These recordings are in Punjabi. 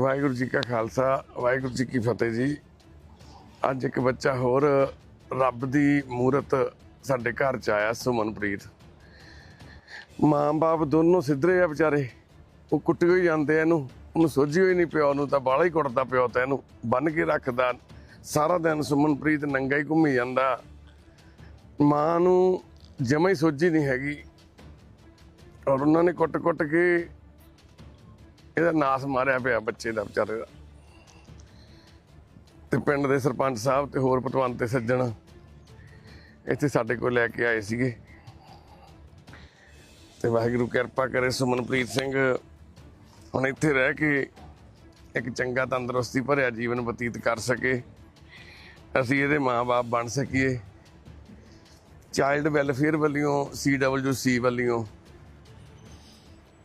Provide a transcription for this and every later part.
ਵਾਹਿਗੁਰੂ ਜੀ ਕਾ ਖਾਲਸਾ, ਵਾਹਿਗੁਰੂ ਜੀ ਕੀ ਫਤਿਹ ਜੀ। ਅੱਜ ਇੱਕ ਬੱਚਾ ਹੋਰ ਰੱਬ ਦੀ ਮੂਰਤ ਸਾਡੇ ਘਰ ਚ ਆਇਆ, ਸੁਮਨਪ੍ਰੀਤ। ਮਾਂ-ਬਾਪ ਦੋਨੋਂ ਸਿੱਧਰੇ ਆ ਵਿਚਾਰੇ। ਉਹ ਕੁੱਟੇ ਹੋਈ ਜਾਂਦੇ ਆ ਇਹਨੂੰ। ਉਹਨੂੰ ਸੋਝੀ ਹੋਈ ਨਹੀਂ ਪਿਓ ਨੂੰ ਤਾਂ ਬਾਲਾ ਹੀ ਕੁੱਟਦਾ ਪਿਓ ਤਾਂ ਇਹਨੂੰ। ਬੰਨ ਕੇ ਰੱਖਦਾ। ਸਾਰਾ ਦਿਨ ਸੁਮਨਪ੍ਰੀਤ ਨੰਗਾ ਹੀ ਘੁੰਮੀ ਜਾਂਦਾ। ਮਾਂ ਨੂੰ ਜਮਾ ਹੀ ਸੋਝੀ ਨਹੀਂ ਹੈਗੀ। ਔਰ ਉਹਨਾਂ ਨੇ ਕੁੱਟ-ਕੁੱਟ ਕੇ ਇਹਦਾ ਨਾਸ ਮਾਰਿਆ ਪਿਆ ਬੱਚੇ ਦਾ ਵਿਚਾਰੇ ਦਾ। ਤੇ ਪਿੰਡ ਦੇ ਸਰਪੰਚ ਸਾਹਿਬ ਤੇ ਹੋਰ ਪਤਵੰਤ ਤੇ ਸੱਜਣ ਇੱਥੇ ਸਾਡੇ ਕੋਲ ਲੈ ਕੇ ਆਏ ਸੀਗੇ। ਤੇ ਵਾਹਿਗੁਰੂ ਕਿਰਪਾ ਕਰੇ ਸੁਮਨਪ੍ਰੀਤ ਸਿੰਘ। ਹੁਣ ਇੱਥੇ ਰਹਿ ਕੇ ਇੱਕ ਚੰਗਾ ਤੰਦਰੁਸਤੀ ਭਰਿਆ ਜੀਵਨ ਬਤੀਤ ਕਰ ਸਕੇ। ਅਸੀਂ ਇਹਦੇ ਮਾਪੇ ਬਣ ਸਕੀਏ। ਚਾਈਲਡ ਵੈਲਫੇਅਰ ਵੱਲੋਂ ਸੀਡਬਲਯੂਸੀ ਵੱਲੋਂ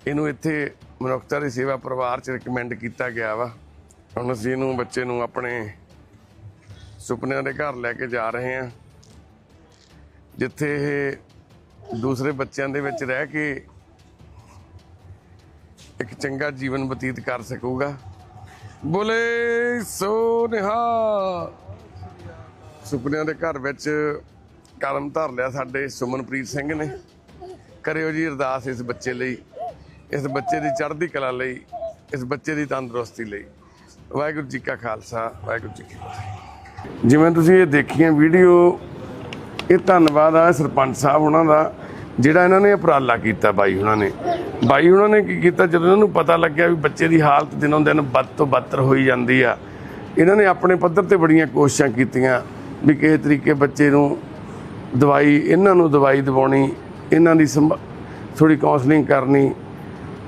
ਇਹਨੂੰ ਇੱਥੇ ਮਨੁੱਖਤਾ ਦੀ ਸੇਵਾ ਪਰਿਵਾਰ ਚ ਰეკਮੈਂਡ ਕੀਤਾ ਗਿਆ ਵਾ। ਹੁਣ ਅਸੀਂ ਇਹਨੂੰ ਬੱਚੇ ਨੂੰ ਆਪਣੇ ਸੁਪਨਿਆਂ ਦੇ ਘਰ ਲੈ ਕੇ ਜਾ ਰਹੇ ਹਾਂ। ਜਿੱਥੇ ਇਹ ਦੂਸਰੇ ਬੱਚਿਆਂ ਦੇ ਵਿੱਚ ਰਹਿ ਕੇ ਇੱਕ ਚੰਗਾ ਜੀਵਨ ਬਤੀਤ ਕਰ ਸਕੂਗਾ। ਬੋਲੇ ਸੋ ਨਿਹਾਲ। ਸੁਪਨਿਆਂ ਦੇ ਘਰ ਵਿੱਚ ਕਦਮ ਧਰ ਲਿਆ ਸਾਡੇ ਸੁਮਨਪ੍ਰੀਤ ਸਿੰਘ ਨੇ। ਕਰਿਓ ਜੀ ਅਰਦਾਸ ਇਸ ਬੱਚੇ ਲਈ। ਇਸ ਬੱਚੇ ਦੀ ਚੜ੍ਹਦੀ ਕਲਾ ਲਈ, ਇਸ ਬੱਚੇ ਦੀ ਤੰਦਰੁਸਤੀ ਲਈ। ਵਾਹਿਗੁਰੂ ਜੀ ਕਾ ਖਾਲਸਾ, ਵਾਹਿਗੁਰੂ ਜੀ ਕੀ ਫਤਿਹ। ਜਿਵੇਂ ਤੁਸੀਂ ਇਹ ਦੇਖੀਆਂ ਵੀਡੀਓ, ਇਹ ਧੰਨਵਾਦ ਆ ਸਰਪੰਚ ਸਾਹਿਬ ਉਹਨਾਂ ਦਾ, ਜਿਹੜਾ ਇਹਨਾਂ ਨੇ ਉਪਰਾਲਾ ਕੀਤਾ ਬਾਈ ਉਹਨਾਂ ਨੇ। ਬਾਈ ਉਹਨਾਂ ਨੇ ਕੀ ਕੀਤਾ, ਜਦੋਂ ਇਹਨਾਂ ਨੂੰ ਪਤਾ ਲੱਗਿਆ ਵੀ ਬੱਚੇ ਦੀ ਹਾਲਤ ਦਿਨੋਂ ਦਿਨ ਬਦ ਤੋਂ ਬਦਤਰ ਹੋਈ ਜਾਂਦੀ ਆ, ਇਹਨਾਂ ਨੇ ਆਪਣੇ ਪੱਧਰ ਤੇ ਬੜੀਆਂ ਕੋਸ਼ਿਸ਼ਾਂ ਕੀਤੀਆਂ ਵੀ ਕਿਸੇ ਤਰੀਕੇ ਬੱਚੇ ਨੂੰ ਦਵਾਈ, ਇਹਨਾਂ ਨੂੰ ਦਵਾਈ ਦਿਵਾਉਣੀ, ਇਹਨਾਂ ਦੀ ਥੋੜੀ ਕਾਉਂਸਲਿੰਗ ਕਰਨੀ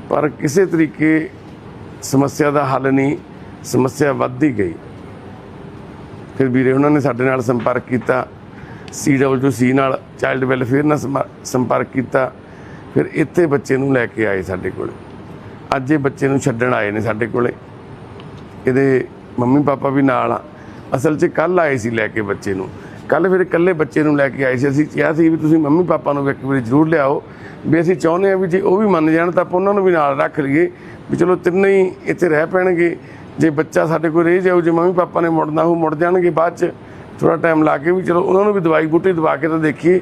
ਪਰ ਕਿਸੇ ਤਰੀਕੇ ਸਮੱਸਿਆ ਦਾ ਹੱਲ ਨਹੀਂ, ਸਮੱਸਿਆ ਵੱਧਦੀ ਗਈ। ਫਿਰ ਵੀਰੇ ਉਹਨਾਂ ਨੇ ਸਾਡੇ ਨਾਲ ਸੰਪਰਕ ਕੀਤਾ ਸੀ ਨਾਲ ਚਾਈਲਡ ਵੈਲਫੇਅਰ ਨਾਲ ਸਮਾ- ਸੰਪਰਕ ਕੀਤਾ, ਫਿਰ ਇੱਥੇ ਬੱਚੇ ਨੂੰ ਲੈ ਕੇ ਆਏ ਸਾਡੇ ਕੋਲ। ਅੱਜ ਇਹ ਬੱਚੇ ਨੂੰ ਛੱਡਣ ਆਏ ਨੇ ਸਾਡੇ ਕੋਲੇ। ਇਹਦੇ ਮੰਮੀ ਪਾਪਾ ਵੀ ਨਾਲ ਆ। ਅਸਲ 'ਚ ਕੱਲ ਆਏ ਸੀ ਲੈ ਕੇ ਬੱਚੇ ਨੂੰ। ਕੱਲ ਫਿਰ ਇਕੱਲੇ ਬੱਚੇ ਨੂੰ ਲੈ ਕੇ ਆਏ ਸੀ। ਅਸੀਂ ਕਿਹਾ ਸੀ ਵੀ ਤੁਸੀਂ ਮੰਮੀ ਪਾਪਾ ਨੂੰ ਵੀ ਇੱਕ ਵਾਰੀ ਜ਼ਰੂਰ ਲਿਆਓ। ਵੀ ਅਸੀਂ ਚਾਹੁੰਦੇ ਆ ਵੀ ਜੇ ਉਹ ਵੀ ਮੰਨ ਜਾਣ ਤਾਂ ਆਪਾਂ ਉਹਨਾਂ ਨੂੰ ਵੀ ਨਾਲ ਰੱਖ ਲਈਏ। ਵੀ ਚਲੋ ਤਿੰਨੇ ਹੀ ਇੱਥੇ ਰਹਿ ਪੈਣਗੇ। ਜੇ ਬੱਚਾ ਸਾਡੇ ਕੋਲ ਰਹਿ ਜਾਊ, ਜੇ ਮੰਮੀ ਪਾਪਾ ਨੇ ਮੁੜਨਾ ਉਹ ਮੁੜ ਜਾਣਗੇ ਬਾਅਦ 'ਚ। ਥੋੜਾ ਟਾਈਮ ਲਾ ਕੇ ਵੀ ਚਲੋ ਉਹਨਾਂ ਨੂੰ ਵੀ ਦਵਾਈ ਬੂਟੀ ਦਵਾ ਕੇ ਤਾਂ ਦੇਖੀਏ।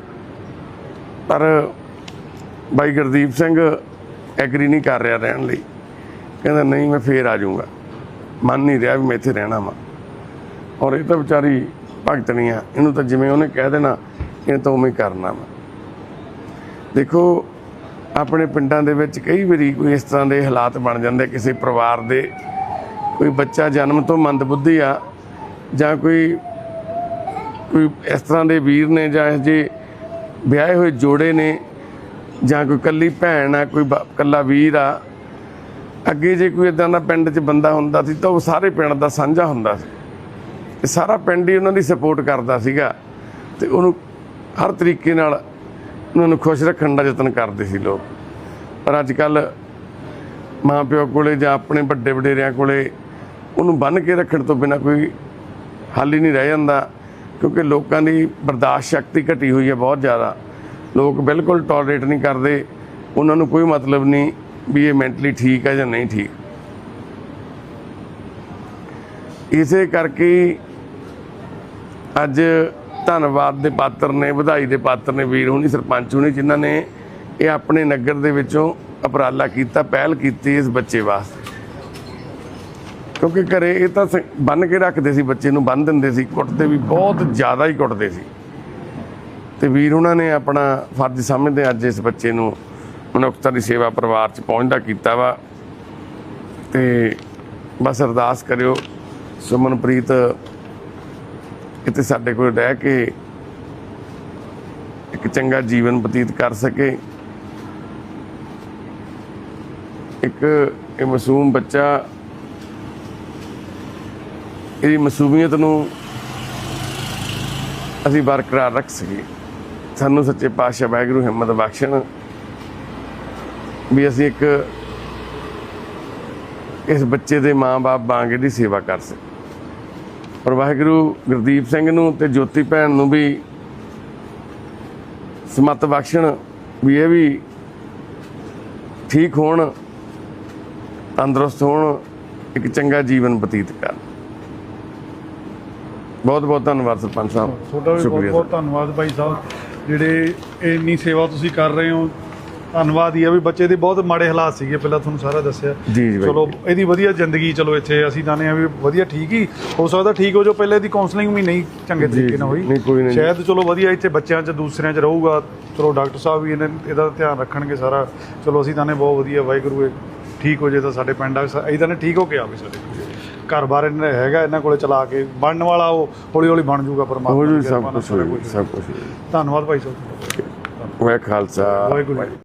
ਪਰ ਬਾਈ ਗੁਰਦੀਪ ਸਿੰਘ ਐਗਰੀ ਨਹੀਂ ਕਰ ਰਿਹਾ ਰਹਿਣ ਲਈ। ਕਹਿੰਦਾ, ਨਹੀਂ, ਮੈਂ ਫੇਰ ਆ ਜਾਊਂਗਾ। ਮੰਨ ਨਹੀਂ ਰਿਹਾ ਵੀ ਮੈਂ ਇੱਥੇ ਰਹਿਣਾ ਵਾ। ਔਰ ਇਹ ਤਾਂ ਵਿਚਾਰੀ ਭਗਤਣੀ ਆ। ਇਹਨੂੰ ਤਾਂ ਜਿਵੇਂ ਉਹਨੇ ਕਹਿ ਦੇਣਾ, ਇਹ ਤਾਂ ਉਵੇਂ ਕਰਨਾ ਵਾ। ਦੇਖੋ, ਆਪਣੇ ਪਿੰਡਾਂ ਦੇ ਵਿੱਚ ਕਈ ਵਾਰੀ ਕੋਈ ਇਸ ਤਰ੍ਹਾਂ ਦੇ ਹਾਲਾਤ ਬਣ ਜਾਂਦੇ, ਕਿਸੇ ਪਰਿਵਾਰ ਦੇ ਕੋਈ ਬੱਚਾ ਜਨਮ ਤੋਂ ਮੰਦਬੁੱਧੀ ਆ, ਜਾਂ ਕੋਈ ਕੋਈ ਇਸ ਤਰ੍ਹਾਂ ਦੇ ਵੀਰ ਨੇ ਜਾਂ ਇਹ ਜੇ ਵਿਆਹੇ ਹੋਏ ਜੋੜੇ ਨੇ, ਜਾਂ ਕੋਈ ਕੱਲੀ ਭੈਣ ਆ, ਕੋਈ ਬ- ਕੱਲਾ ਵੀਰ ਆ, ਅੱਗੇ ਜੇ ਕੋਈ ਇਦਾਂ ਦਾ ਪਿੰਡ 'ਚ ਬੰਦਾ ਹੁੰਦਾ ਸੀ ਤਾਂ ਉਹ ਸਾਰੇ ਪਿੰਡ ਦਾ ਸਾਂਝਾ ਹੁੰਦਾ ਸੀ। ਤੇ ਸਾਰਾ ਪਿੰਡ ਹੀ ਉਹਨਾਂ ਦੀ ਸਪੋਰਟ ਕਰਦਾ ਸੀਗਾ ਤੇ ਉਹਨੂੰ ਹਰ ਤਰੀਕੇ ਨਾਲ ਉਹਨਾਂ ਨੂੰ ਖੁਸ਼ ਰੱਖਣ ਦਾ ਯਤਨ ਕਰਦੇ ਸੀ ਲੋਕ। ਪਰ ਅੱਜ ਕੱਲ ਮਾਂ ਪਿਓ ਕੋਲੇ ਜਾਂ ਆਪਣੇ ਵੱਡੇ ਵਡੇਰਿਆਂ ਕੋਲੇ ਉਹਨੂੰ ਬੰਨ ਕੇ ਰੱਖਣ ਤੋਂ ਬਿਨਾ ਕੋਈ ਹੱਲ ਹੀ ਨਹੀਂ ਰਹਿ ਜਾਂਦਾ ਕਿਉਂਕਿ ਲੋਕਾਂ ਦੀ ਬਰਦਾਸ਼ਤ ਸ਼ਕਤੀ ਘਟੀ ਹੋਈ ਹੈ ਬਹੁਤ ਜ਼ਿਆਦਾ। ਲੋਕ ਬਿਲਕੁਲ ਟੋਲਰੇਟ ਨਹੀਂ ਕਰਦੇ। ਉਹਨਾਂ ਨੂੰ ਕੋਈ ਮਤਲਬ ਨਹੀਂ ਵੀ ਇਹ ਮੈਂਟਲੀ ਠੀਕ ਹੈ ਜਾਂ ਨਹੀਂ ਠੀਕ। ਇਸੇ ਕਰਕੇ ਅੱਜ ਧੰਨਵਾਦ ਦੇ ਪਾਤਰ ਨੇ, ਵਧਾਈ ਦੇ ਪਾਤਰ ਨੇ, ਵੀਰ ਹੁਣੀ, ਸਰਪੰਚ ਹੁਣੀ, ਜਿਨ੍ਹਾਂ ਨੇ ਇਹ ਆਪਣੇ ਨਗਰ ਦੇ ਵਿੱਚੋਂ ਉਪਰਾਲਾ ਕੀਤਾ, ਪਹਿਲ ਕੀਤੀ ਇਸ ਬੱਚੇ ਵਾਸਤੇ। ਕਿਉਂਕਿ ਘਰੇ ਇਹ ਤਾਂ ਬੰਨ ਕੇ ਰੱਖਦੇ ਸੀ ਬੱਚੇ ਨੂੰ ਬੰਨ ਦਿੰਦੇ ਸੀ, ਕੁੱਟਦੇ ਵੀ ਬਹੁਤ ਜ਼ਿਆਦਾ ਹੀ ਕੁੱਟਦੇ ਸੀ। ਤੇ ਵੀਰ ਉਹਨਾਂ ਨੇ ਆਪਣਾ ਫਰਜ਼ ਸਮਝਦੇ ਅੱਜ ਇਸ ਬੱਚੇ ਨੂੰ ਮਨੁੱਖਤਾ ਦੀ ਸੇਵਾ ਪਰਿਵਾਰ ਚ ਪਹੁੰਚਦਾ ਕੀਤਾ ਵਾ। ਤੇ ਬਸ ਅਰਦਾਸ ਕਰਿਓ, ਸੁਮਨਪ੍ਰੀਤ ਇੱਥੇ ਸਾਡੇ ਕੋਲ ਰਹਿ ਕੇ ਇੱਕ ਚੰਗਾ ਜੀਵਨ ਬਤੀਤ ਕਰ ਸਕੇ। ਇੱਕ ਇਹ ਮਾਸੂਮ ਬੱਚਾ, ਇਹਦੀ ਮਾਸੂਮੀਅਤ ਨੂੰ ਅਸੀਂ ਬਰਕਰਾਰ ਰੱਖ ਸਕੀਏ। ਸਾਨੂੰ ਸੱਚੇ ਪਾਤਸ਼ਾਹ ਵਾਹਿਗੁਰੂ ਹਿੰਮਤ ਬਖਸ਼ਣ ਵੀ ਅਸੀਂ ਇੱਕ ਇਸ ਬੱਚੇ ਦੇ ਮਾਂ-ਬਾਪ ਵਾਂਗ ਇਹਦੀ ਸੇਵਾ ਕਰ ਸਕੀਏ। ਪਰ ਵਾਹਿਗੁਰੂ ਗੁਰਦੀਪ ਸਿੰਘ ਨੂੰ ਤੇ ਜੋਤੀ ਭੈਣ ਨੂੰ ਵੀ ਸਮਤ ਬਖਸ਼ਣ ਵੀ ਇਹ ਵੀ ਠੀਕ ਹੋਣ ਤੰਦਰੁਸਤ ਹੋਣ ਇੱਕ ਚੰਗਾ ਜੀਵਨ ਬਤੀਤ ਕਰਨ। ਬਹੁਤ ਬਹੁਤ ਧੰਨਵਾਦ ਸਰਪੰਚ ਸਾਹਿਬ। ਤੁਹਾਡਾ ਵੀ ਬਹੁਤ ਬਹੁਤ ਧੰਨਵਾਦ ਭਾਈ ਸਾਹਿਬ। ਜਿਹੜੇ ਇੰਨੀ ਸੇਵਾ ਤੁਸੀਂ ਕਰ ਰਹੇ ਹੋ ਧੰਨਵਾਦ ਹੀ ਆ ਵੀ ਬੱਚੇ ਦੇ ਬਹੁਤ ਮਾੜੇ ਹਾਲਾਤ ਸੀਗੇ ਪਹਿਲਾਂ ਤੁਹਾਨੂੰ ਸਾਰਾ ਦੱਸਿਆ। ਜੀ ਜੀ ਬਾਈ। ਚਲੋ ਇਹਦੀ ਵਧੀਆ ਜ਼ਿੰਦਗੀ ਚਲੋ ਇੱਥੇ ਅਸੀਂ ਜਾਣੇ ਆ ਵੀ ਵਧੀਆ ਠੀਕ ਹੀ ਹੋ ਸਕਦਾ ਠੀਕ ਹੋ ਜੋ ਪਹਿਲੇ ਦੀ ਕਾਉਂਸਲਿੰਗ ਵੀ ਨਹੀਂ ਚੰਗੇ ਤਰੀਕੇ ਨਾਲ ਹੋਈ। ਨਹੀਂ, ਕੋਈ ਨਹੀਂ। ਸ਼ਾਇਦ ਚਲੋ ਵਧੀਆ ਇੱਥੇ ਬੱਚਿਆਂ 'ਚ ਦੂਸਰਿਆਂ 'ਚ ਰਹੂਗਾ ਚਲੋ ਡਾਕਟਰ ਸਾਹਿਬ ਵੀ ਇਹਨੇ ਇਹਦਾ ਧਿਆਨ ਰੱਖਣਗੇ ਸਾਰਾ। ਚਲੋ ਅਸੀਂ ਤਾਂ ਨੇ ਬਹੁਤ ਵਧੀਆ ਵਾਹਿਗੁਰੂ ਇਹ ਠੀਕ ਹੋ ਜੇ ਤਾਂ ਸਾਡੇ ਪਿੰਡ ਆ ਇਹਦਾ ਨੇ ਠੀਕ ਹੋ ਕੇ ਆਵੇ ਸਾਡੇ ਘਰ ਬਾਰ ਇਹਨਾਂ ਦਾ ਹੈਗਾ ਇਹਨਾਂ ਕੋਲੇ ਚਲਾ ਕੇ ਬਣਨ ਵਾਲਾ ਉਹ ਹੌਲੀ ਹੌਲੀ ਬਣ ਜਾਊਗਾ ਪਰਮਾਤਮਾ ਹੋ ਦੀ ਜੀ ਕਿਰਪਾ ਸਭ ਨਾਲ ਕੁਝ ਸਾਰਾ ਹੋਈ ਕੁਛ ਸਭ ਕੁਝ ਧੰਨਵਾਦ ਭਾਈ ਸਾਹਿਬ। ਖਾਲਸਾ। ਵਾਹਿਗੁਰੂ ਜੀ